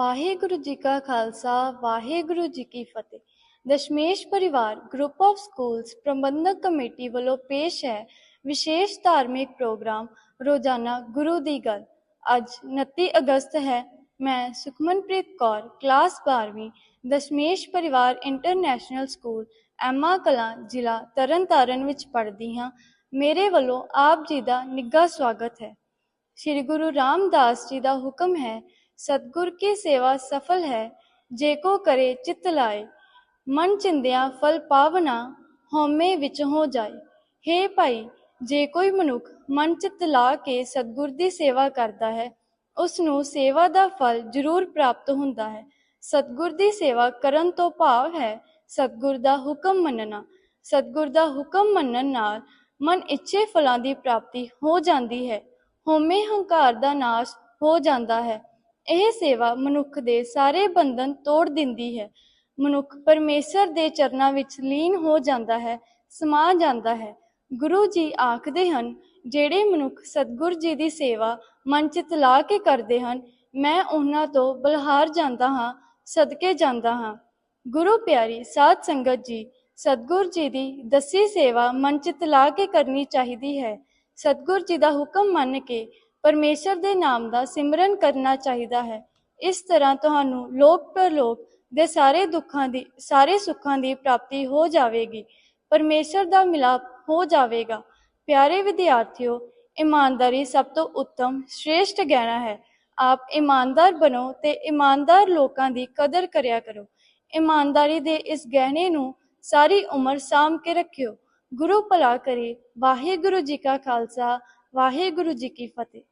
ਵਾਹਿਗੁਰੂ ਜੀ ਕਾ ਖਾਲਸਾ, ਵਾਹਿਗੁਰੂ ਜੀ ਕੀ ਫਤਿਹ। Dashmesh Parivar group of schools Parbandhak committee ਵੱਲੋਂ ਪੇਸ਼ ਹੈ ਵਿਸ਼ੇਸ਼ ਧਾਰਮਿਕ ਪ੍ਰੋਗਰਾਮ ਰੋਜ਼ਾਨਾ ਗੁਰੂ ਦੀ ਗੱਲ। ਅੱਜ 29 ਅਗਸਤ ਹੈ। ਮੈਂ ਸੁਖਮਨਪ੍ਰੀਤ ਕੌਰ, ਕਲਾਸ 12ਵੀਂ Dashmesh Parivar international school, Emma Kalan, ਜ਼ਿਲ੍ਹਾ ਤਰਨਤਾਰਨ ਵਿੱਚ ਪੜ੍ਹਦੀ ਹਾਂ। ਮੇਰੇ ਵੱਲੋਂ ਆਪ ਜੀ ਦਾ ਨਿੱਘਾ ਸਵਾਗਤ ਹੈ। ਸ੍ਰੀ ਗੁਰੂ ਰਾਮਦਾਸ ਜੀ ਦਾ ਹੁਕਮ ਹੈ ਸਤਿਗੁਰ ਕੀ ਸੇਵਾ ਸਫਲ ਹੈ, ਜੇ ਕੋ ਕਰੇ ਚਿਤ ਲਾਏ। ਮਨ ਚਿੰਦਿਆ ਫਲ ਪਾਵਨਾ ਹਉਮੈ ਵਿੱਚ ਹੋ ਜਾਏ। ਹੇ ਭਾਈ, ਜੇ ਕੋਈ ਮਨੁੱਖ ਮਨ ਚਿਤ ਲਾ ਕੇ ਸਤਿਗੁਰ ਦੀ ਸੇਵਾ ਕਰਦਾ ਹੈ, ਉਸ ਨੂੰ ਸੇਵਾ ਦਾ ਫਲ ਜ਼ਰੂਰ ਪ੍ਰਾਪਤ ਹੁੰਦਾ ਹੈ। ਸਤਿਗੁਰ ਦੀ ਸੇਵਾ ਕਰਨ ਤੋਂ ਭਾਵ ਹੈ, ਸਤਿਗੁਰ ਦਾ ਹੁਕਮ ਮੰਨਣਾ। ਸਤਿਗੁਰ ਦਾ ਹੁਕਮ ਮੰਨਣ ਨਾਲ ਮਨ ਇੱਛੇ ਫਲਾਂ ਦੀ ਪ੍ਰਾਪਤੀ ਹੋ ਜਾਂਦੀ ਹੈ, ਹਉਮੈ ਹੰਕਾਰ ਦਾ ਨਾਸ਼ ਹੋ ਜਾਂਦਾ ਹੈ। ਇਹ ਸੇਵਾ ਮਨੁੱਖ ਦੇ ਸਾਰੇ ਬੰਧਨ ਤੋੜ ਦਿੰਦੀ ਹੈ। ਮਨੁੱਖ ਪਰਮੇਸ਼ਰ ਦੇ ਚਰਨਾਂ ਵਿੱਚ ਲੀਨ ਹੋ ਜਾਂਦਾ ਹੈ, ਸਮਾ ਜਾਂਦਾ ਹੈ। ਗੁਰੂ ਜੀ ਆਖਦੇ ਹਨ, ਜਿਹੜੇ ਮਨੁੱਖ ਸਤਗੁਰ ਜੀ ਦੀ ਸੇਵਾ ਮਨ ਚਿਤ ਲਾ ਕੇ ਕਰਦੇ ਹਨ, ਮੈਂ ਉਹਨਾਂ ਤੋਂ ਬਲਹਾਰ ਜਾਂਦਾ ਹਾਂ, ਸਦਕੇ ਜਾਂਦਾ ਹਾਂ। ਗੁਰੂ ਪਿਆਰੀ ਸਾਧ ਸੰਗਤ ਜੀ, ਸਤਗੁਰ ਜੀ ਦੀ ਦੱਸੀ ਸੇਵਾ ਮਨ ਚਿਤ ਲਾ ਕੇ ਕਰਨੀ ਚਾਹੀਦੀ ਹੈ। ਸਤਗੁਰ ਜੀ ਦਾ ਹੁਕਮ ਮੰਨ ਕੇ ਪਰਮੇਸ਼ਰ ਦੇ ਨਾਮ ਦਾ ਸਿਮਰਨ ਕਰਨਾ ਚਾਹੀਦਾ ਹੈ। ਇਸ ਤਰ੍ਹਾਂ ਤੁਹਾਨੂੰ ਲੋਕ ਪਰਲੋਕ ਦੇ ਸਾਰੇ ਦੁੱਖਾਂ ਦੀ, ਸਾਰੇ ਸੁੱਖਾਂ ਦੀ ਪ੍ਰਾਪਤੀ ਹੋ ਜਾਵੇਗੀ। ਪਰਮੇਸ਼ਰ ਦਾ ਮਿਲਾਪ ਹੋ ਜਾਵੇਗਾ। ਪਿਆਰੇ ਵਿਦਿਆਰਥੀਓ, ਇਮਾਨਦਾਰੀ ਸਭ ਤੋਂ ਉੱਤਮ, ਸ਼੍ਰੇਸ਼ਟ ਗਹਿਣਾ ਹੈ। ਆਪ ਇਮਾਨਦਾਰ ਬਣੋ ਤੇ ਇਮਾਨਦਾਰ ਲੋਕਾਂ ਦੀ ਕਦਰ ਕਰਿਆ ਕਰੋ। ਇਮਾਨਦਾਰੀ ਦੇ ਇਸ ਗਹਿਣੇ ਨੂੰ ਸਾਰੀ ਉਮਰ ਸਾਂਭ ਕੇ ਰੱਖਿਓ। ਗੁਰੂ ਭਲਾ ਕਰੇ। ਵਾਹਿਗੁਰੂ ਜੀ ਕਾ ਖਾਲਸਾ। ਵਾਹਿਗੁਰੂ ਜੀ ਕੀ ਫਤਿਹ।